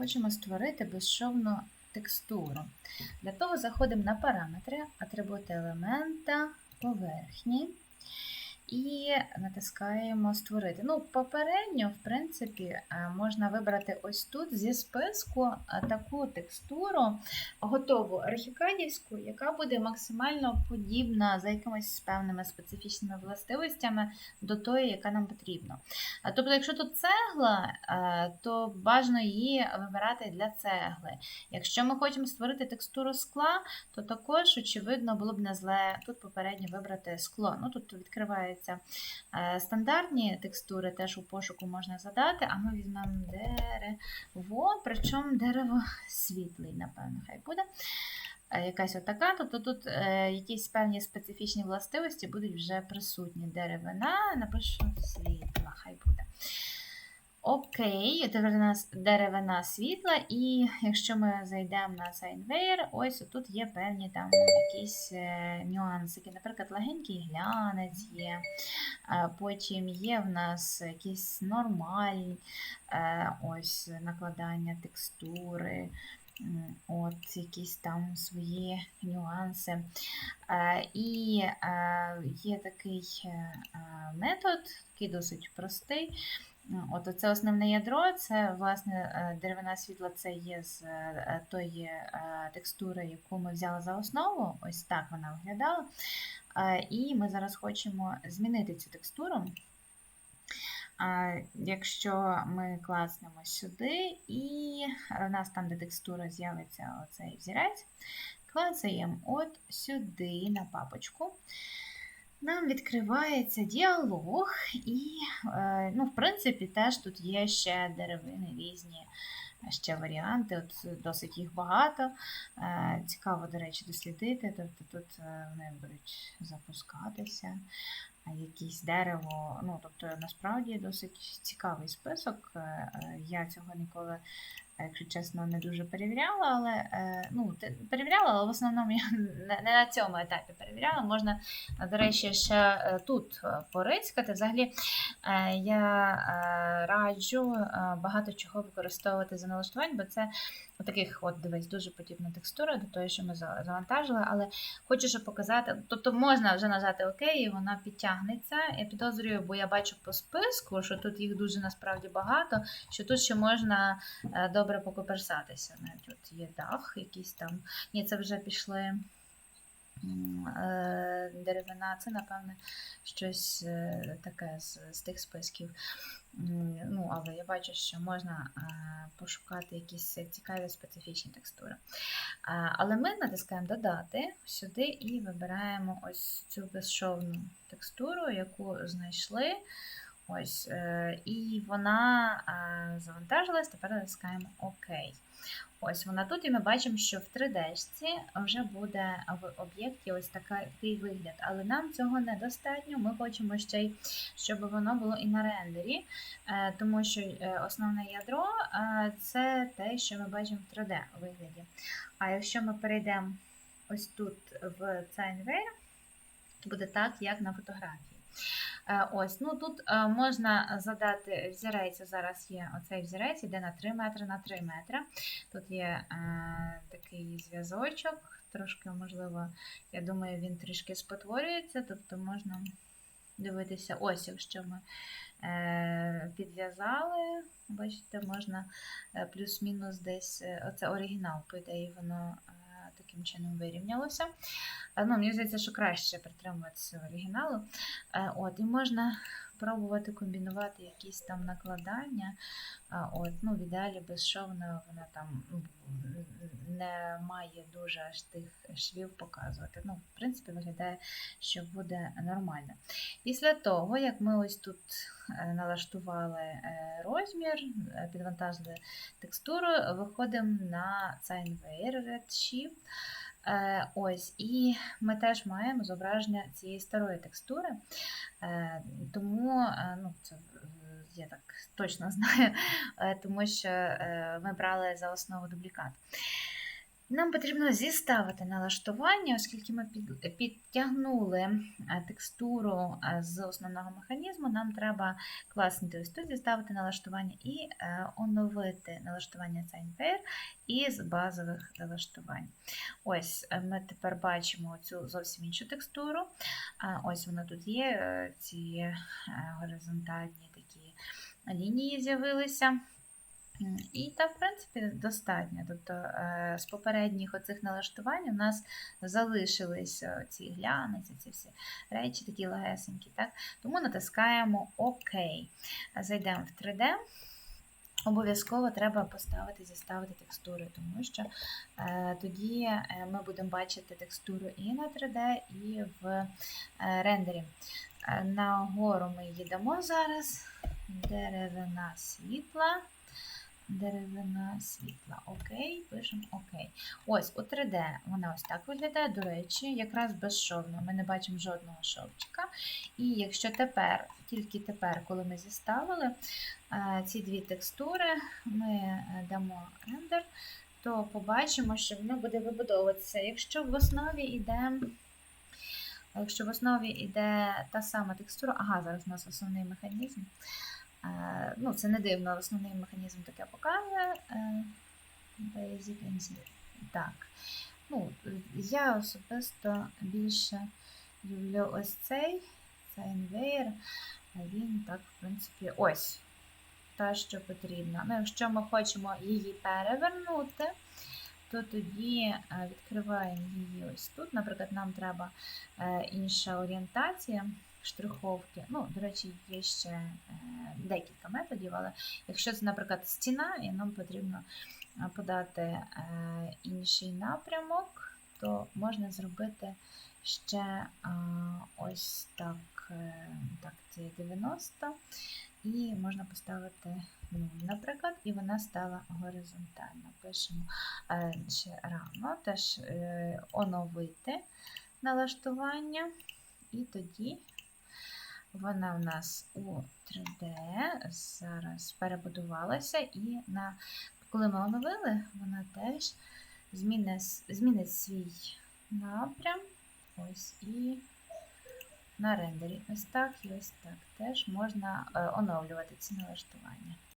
хочемо створити безшовну текстуру. Для того заходимо на параметри, атрибути елемента, поверхні і натискаємо Створити. Ну, попередньо, в принципі, е, можна вибрати ось тут зі списку е, таку текстуру, готову архікадівську, яка буде максимально подібна за якимись певними специфічними властивостями до тої, яка нам потрібна. Тобто, якщо тут цегла, е, то бажано її вибирати для цегли. Якщо ми хочемо створити текстуру скла, то також, очевидно, було б не зле тут попередньо вибрати скло. Ну, Тут відкриваються е, стандартні текстури, теж у пошуку можна задати, а ми візьмемо дерево, причому дерево світлий, напевно, хай буде. Е, Якась отака, тобто тут е, якісь певні специфічні властивості будуть вже присутні. Деревина, напишу буде. Окей, тепер у нас деревина світла, і якщо ми зайдемо на Signware, ось тут є певні там якісь е, нюансики. Наприклад, легенький глянець є, е, потім є в нас якісь нормальні е, ось накладання текстури. От якісь там свої нюанси. Е, І е, є такий е, метод, такий досить простий. От це основне ядро, це власне деревина світла, це є з тої текстури, яку ми взяли за основу. Ось так вона виглядала. І ми зараз хочемо змінити цю текстуру. Якщо ми класнемо сюди, і у нас там, де текстура з'явиться оцей взірець, клацаємо от сюди на папочку. Нам відкривається діалог, і, е, ну, в принципі, теж тут є ще деревини різні, ще варіанти, от досить їх багато. Е, Цікаво, до речі, дослідити. Тобто тут е, вони будуть запускатися, а якесь дерево. Ну, тобто, насправді досить цікавий список. Е, Я цього ніколи, якщо чесно, не дуже перевіряла, але ну, перевіряла, але в основному я не на цьому етапі перевіряла. Можна, до речі, ще тут порискати. Взагалі, я раджу багато чого використовувати за налаштувань, бо це таких, от дивись, дуже подібна текстура до тої, що ми завантажили, але хочу щоб показати. Тобто можна вже нажати ОК, і вона підтягнеться. Я підозрюю, бо я бачу по списку, що тут їх дуже насправді багато, що тут ще можна е, добре покоперсатися. Навіть от є дах, якийсь там. Ні, це вже пішли. Е, Деревина, це, напевне, щось е, таке з, з тих списків. Ну, але я бачу, що можна е, пошукати якісь цікаві специфічні текстури. Але ми натискаємо Додати сюди і вибираємо ось цю безшовну текстуру, яку знайшли. Ось, і вона завантажилась, тепер натискаємо ОК. Ось вона тут, і ми бачимо, що в 3D-шці вже буде в об'єкті ось такий вигляд. Але нам цього недостатньо. Ми хочемо ще й, щоб воно було і на рендері, е, тому що е, основне ядро е, це те, що ми бачимо в 3D вигляді. А якщо ми перейдемо ось тут в Signware, то буде так, як на фотографії. Е, Ось, ну тут е, можна задати взірець, зараз є оцей взірець, іде на 3 метри на 3 метри. Тут є е, такий зв'язочок, трошки, можливо, я думаю, він трішки спотворюється, тобто можна дивитися, ось, якщо ми е, підв'язали, бачите, можна е, плюс-мінус десь, оце оригінал, по ідеї, воно таким чином вирівнялося. Е, Ну, мені здається, що краще притримуватися оригіналу. Е, От, і можна пробувати комбінувати якісь там накладання. От, ну, в ідеалі безшовно вона там ну, не має дуже аж тих швів показувати. Ну, в принципі, виглядає, що буде нормально. Після того, як ми ось тут е, налаштували е, розмір, е, підвантажили текстуру, виходимо на Signware Redshift. Е, Ось, і ми теж маємо зображення цієї старої текстури, Е, тому е, ну, це я так точно знаю, тому що ми брали за основу дублікат. Нам потрібно зіставити налаштування, оскільки ми підтягнули е, текстуру е, з основного механізму, нам треба класнути ось тут, зіставити налаштування і е, оновити налаштування Signfair із базових налаштувань. Ось ми тепер бачимо цю зовсім іншу текстуру. Ось вона тут є, ці горизонтальні такі лінії з'явилися. І так, в принципі, достатньо. Тобто е, з попередніх оцих налаштувань у нас залишилися ці гляниці, ці всі речі, такі легесенькі. Так? Тому натискаємо ОК. Зайдемо в 3D. Обов'язково треба поставити, зіставити текстури, тому що е, тоді е, ми будемо бачити текстуру і на 3D, і в е, рендері. Е, Нагору ми їдемо зараз. Деревина світла. Деревина світла. Окей, пишемо окей. Ось у 3D вона ось так виглядає. До речі, якраз безшовно. Ми не бачимо жодного шовчика. І якщо тепер, тільки тепер, коли ми зіставили е, ці дві текстури, ми е, дамо рендер, то побачимо, що воно буде вибудовуватися. Якщо в основі йде. Якщо в основі йде та сама текстура, ага, зараз у нас основний механізм. Е, Ну, це не дивно, основний механізм таке показує. Е, Basic. Так. Ну, я особисто більше люблю ось цей Signware, а він так, в принципі, ось те, що потрібно. Ну, якщо ми хочемо її перевернути, то тоді е, відкриваємо її ось тут. Наприклад, нам треба інша орієнтація штриховки. Ну, до речі, є ще е, декілька методів, але якщо це, наприклад, стіна, і нам потрібно е, подати е, інший напрямок, то можна зробити ще ось так, так, це 90, і можна поставити 0, наприклад, і вона стала горизонтальна. Пишемо ще рано, теж оновити налаштування, і тоді вона в нас у 3D зараз перебудувалася, і на, коли ми оновили, вона теж змінить, змінить свій напрям. Ось і на рендері. Ось так і ось так. Теж можна е, оновлювати ці налаштування.